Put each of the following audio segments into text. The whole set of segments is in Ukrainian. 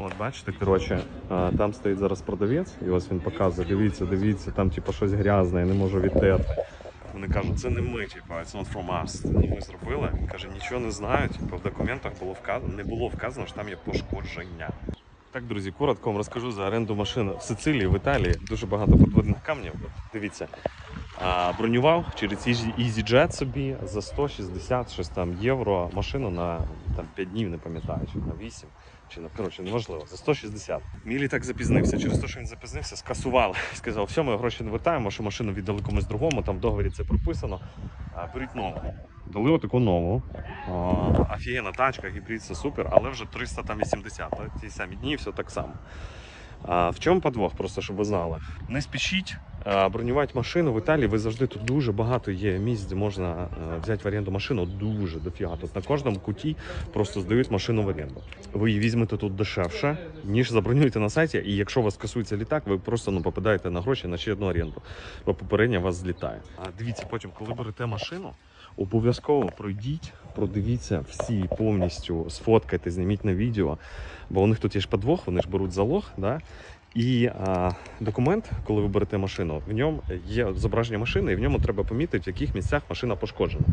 От бачите, коротше, там стоїть зараз продавець, і ось він показує, дивіться, дивіться, там типу щось грязне, я не можу відтерти. Вони кажуть, це не ми, типу, it's not from us. Це не ми зробили. Він каже, нічого не знаю. Типу, в документах було вказано, не було вказано, що там є пошкодження. Так, друзі, коротко вам розкажу за оренду машин в Сицилії, в Італії. Дуже багато подводних камнів. Дивіться. Бронював через Easy- EasyJet собі за 160 щось там євро машину на там, 5 днів, не пам'ятаю, чи на 8, чи на коротше, неважливо, за 160. Мій літак запізнився. Через те, що він запізнився, скасували. Сказав, все, ми гроші не вертаємо, що машину віддали комусь другому, там в договорі це прописано. Беріть нову. Дали отаку нову. Офігенна тачка, гібрид, це супер, але вже 380, ті самі дні, все так само. А, в чому подвох, просто щоб ви знали. Не спішіть бронювати машину в Італії. Ви завжди тут дуже багато є місць, де можна взяти в оренду машину. Дуже дофіга. Тут на кожному куті просто здають машину в оренду. Ви її візьмете тут дешевше, ніж забронюєте на сайті. І якщо у вас скасується літак, ви просто ну, попадаєте на гроші на ще одну оренду, бо попередня вас злітає. А дивіться, потім, коли берете машину, обов'язково пройдіть, продивіться всі повністю, сфоткайте, зніміть на відео. Бо у них тут є ж подвох, вони ж беруть залог, да? І а, документ, коли ви берете машину, в ньому є зображення машини, і в ньому треба помітити, в яких місцях машина пошкоджена.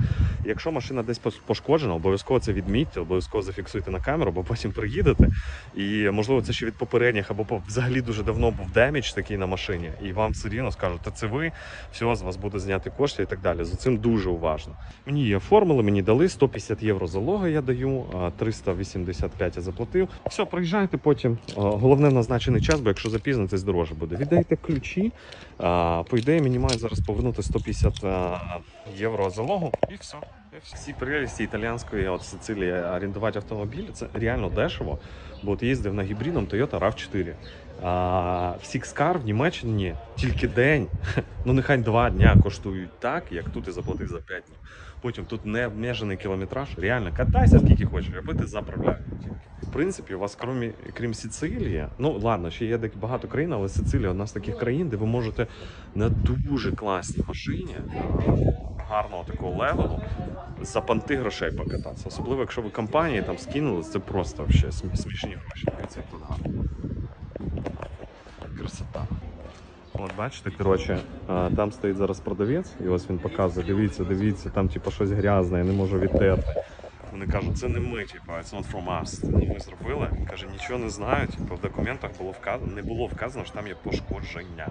Якщо машина десь пошкоджена, обов'язково це відмітьте, обов'язково зафіксуйте на камеру, бо потім приїдете. І можливо, це ще від попередніх, або взагалі дуже давно був демідж такий на машині, і вам все рівно скажуть, та це ви, все, з вас буде зняти кошти і так далі. За цим дуже уважно. Мені її оформили, мені дали 150 євро залога я даю, 385 я заплатив. Все, приїжджайте потім. Головне назначений час, бо якщо запізнитесь, дороже буде. Віддайте ключі. По ідеї, мені мають зараз повернути 150 євро залогу і все. Всі прелісті італіянської от Сицилії орендувати автомобіль це реально дешево. Бо от їздив на гібридом Toyota RAV4. А, в Сікскар в Німеччині тільки день, ну нехай два дня коштують так, як тут і заплатив за 5 днів. Потім тут не обмежений кілометраж. Реально катайся скільки хочеш, аби ти заправляв. Принципі, у вас крім, крім Сицилії, ну ладно, ще є багато країн, але Сицилія одна з таких країн, де ви можете на дуже класній машині гарного такого левелу за панти грошей покататися. Особливо, якщо ви компанії там скинули, це просто вообще смішні гроші. Як тут гарно. Красота. От бачите, коротше, там стоїть зараз продавець, і ось він показує, дивіться, дивіться, там типу щось грязне, я не можу відтерти. Вони кажуть, це не ми, типу, it's not from us. Це ми зробили. Каже, нічого не знаю. Типу, в документах було вказано, не було вказано, що там є пошкодження.